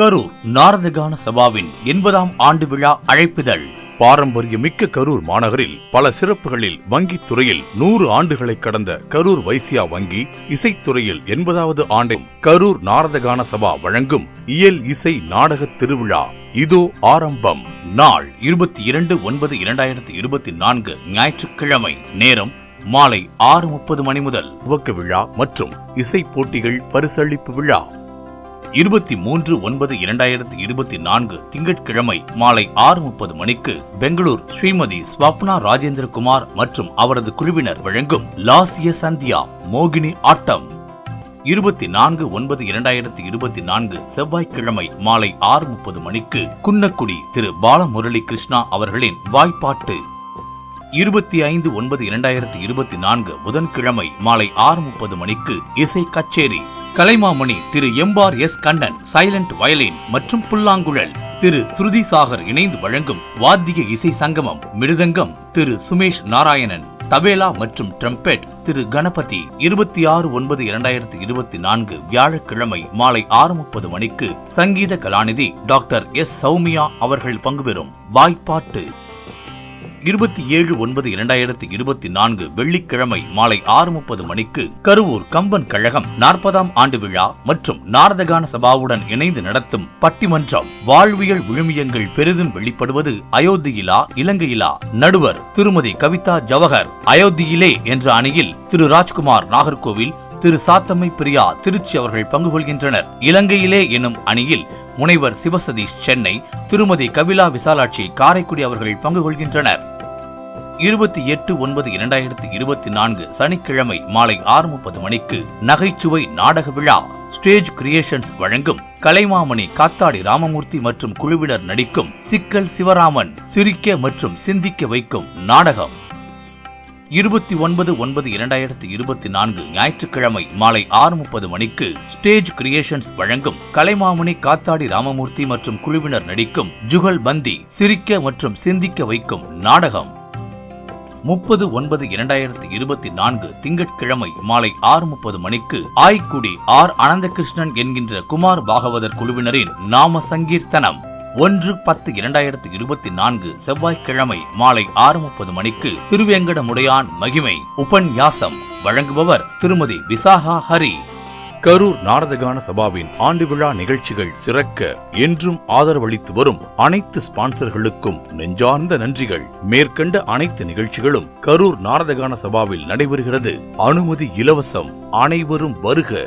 கரூர் நாரதகான சபாவின் எண்பதாம் ஆண்டு விழா அழைப்பிதழ். பாரம்பரியமிக்க கரூர் மாநகரில் பல சிறப்புகளில் வங்கித் துறையில் நூறு ஆண்டுகளை கடந்த கரூர் வைசியா வங்கி இசைத்துறையில் எண்பதாவது ஆண்டும் கரூர் நாரதகான சபா வழங்கும் இயல் இசை நாடக திருவிழா. இதோ ஆரம்பம். நாள் இருபத்தி இரண்டு ஒன்பது இரண்டாயிரத்தி இருபத்தி நான்கு ஞாயிற்றுக்கிழமை. நேரம் மாலை ஆறு முப்பது மணி முதல். துவக்க விழா மற்றும் இசை போட்டிகள் பரிசளிப்பு விழா. இருபத்தி மூன்று ஒன்பது இரண்டாயிரத்தி இருபத்தி நான்கு திங்கட்கிழமை மாலை ஆறு முப்பது மணிக்கு பெங்களூர் ஸ்ரீமதி ஸ்வப்னா ராஜேந்திரகுமார் மற்றும் அவரது குழுவினர் வழங்கும் லாசிய சந்தியா மோகினி ஆட்டம். இருபத்தி நான்கு ஒன்பது இரண்டாயிரத்தி இருபத்தி நான்கு செவ்வாய்க்கிழமை மாலை ஆறு முப்பது மணிக்கு குன்னக்குடி திரு பாலமுரளி கிருஷ்ணா அவர்களின் வாய்ப்பாட்டு. இருபத்தி ஐந்து ஒன்பது இரண்டாயிரத்தி இருபத்தி நான்கு புதன்கிழமை மாலை ஆறு முப்பது மணிக்கு இசை கச்சேரி. Kalaimamani Thiru Embar S. Kannan silent violin மற்றும் புல்லாங்குழல் திரு ஸ்ருதி சாகர் இணைந்து வழங்கும் வாத்திய இசை சங்கமம் மிருதங்கம் திரு சுமேஷ் நாராயணன் தபேலா மற்றும் ட்ரம்பெட் திரு கணபதி இருபத்தி ஆறு ஒன்பது இரண்டாயிரத்தி இருபத்தி நான்கு வியாழக்கிழமை மாலை ஆறு முப்பது மணிக்கு சங்கீத கலாநிதி டாக்டர் எஸ். சௌமியா அவர்கள் பங்குபெறும் வாய்ப்பாட்டு. இருபத்தி ஏழு ஒன்பது இரண்டாயிரத்தி இருபத்தி நான்கு வெள்ளிக்கிழமை மாலை ஆறு முப்பது மணிக்கு கருவூர் கம்பன் கழகம் நாற்பதாம் ஆண்டு விழா மற்றும் நாரதகான சபாவுடன் இணைந்து நடத்தும் பட்டிமன்றம் வாழ்வியல் விழுமியங்கள் பெரிதும் வெளிப்படுவது அயோத்தியிலா இலங்கையிலா? நடுவர் திருமதி கவிதா ஜவஹர் அயோத்தியிலே என்ற அணியில் திரு ராஜ்குமார் நாகர்கோவில் திரு சாத்தம்மை பிரியா திருச்சி அவர்கள் பங்கு கொள்கின்றனர். இலங்கையிலே எனும் அணியில் முனைவர் சிவசதீஷ் சென்னை திருமதி கபிலா விசாலாட்சி காரைக்குடி அவர்கள் பங்கு கொள்கின்றனர். இருபத்தி எட்டு ஒன்பது இரண்டாயிரத்தி இருபத்தி நான்கு சனிக்கிழமை மாலை ஆறு முப்பது மணிக்கு நகைச்சுவை நாடக விழா ஸ்டேஜ் கிரியேஷன்ஸ் வழங்கும் கலைமாமணி காத்தாடி ராமமூர்த்தி மற்றும் குழுவினர் நடிக்கும் சிக்கல் சிவராமன் சிரிக்க மற்றும் சிந்திக்க வைக்கும் நாடகம். இருபத்தி ஒன்பது ஒன்பது இரண்டாயிரத்தி இருபத்தி நான்கு ஞாயிற்றுக்கிழமை மாலை ஆறு முப்பது மணிக்கு ஸ்டேஜ் கிரியேஷன்ஸ் வழங்கும் கலைமாமணி காத்தாடி ராமமூர்த்தி மற்றும் குழுவினர் நடிக்கும் ஜுகல் பந்தி சிரிக்க மற்றும் சிந்திக்க வைக்கும் நாடகம். முப்பது ஒன்பது இரண்டாயிரத்தி இருபத்தி நான்கு திங்கட்கிழமை மாலை ஆறு முப்பது மணிக்கு ஆய்க்குடி ஆர் அனந்தகிருஷ்ணன் என்கின்ற குமார் பாகவதர் குழுவினரின் நாம சங்கீர்த்தனம். ஒன்று பத்து இரண்டாயிரத்தி இருபத்தி நான்கு செவ்வாய்க்கிழமை மாலை ஆறு முப்பது மணிக்கு திருவேங்கடமுடையான் மகிமை உபன்யாசம் வழங்குபவர் திருமதி விசாகா ஹரி. கரூர் நாரதகான சபாவின் ஆண்டு விழா நிகழ்ச்சிகள் சிறக்க என்றும் ஆதரவளித்து வரும் அனைத்து ஸ்பான்சர்களுக்கும் நெஞ்சார்ந்த நன்றிகள். மேற்கண்ட அனைத்து நிகழ்ச்சிகளும் கரூர் நாரதகான சபாவில் நடைபெறுகிறது. அனுமதி இலவசம். அனைவரும் வருக.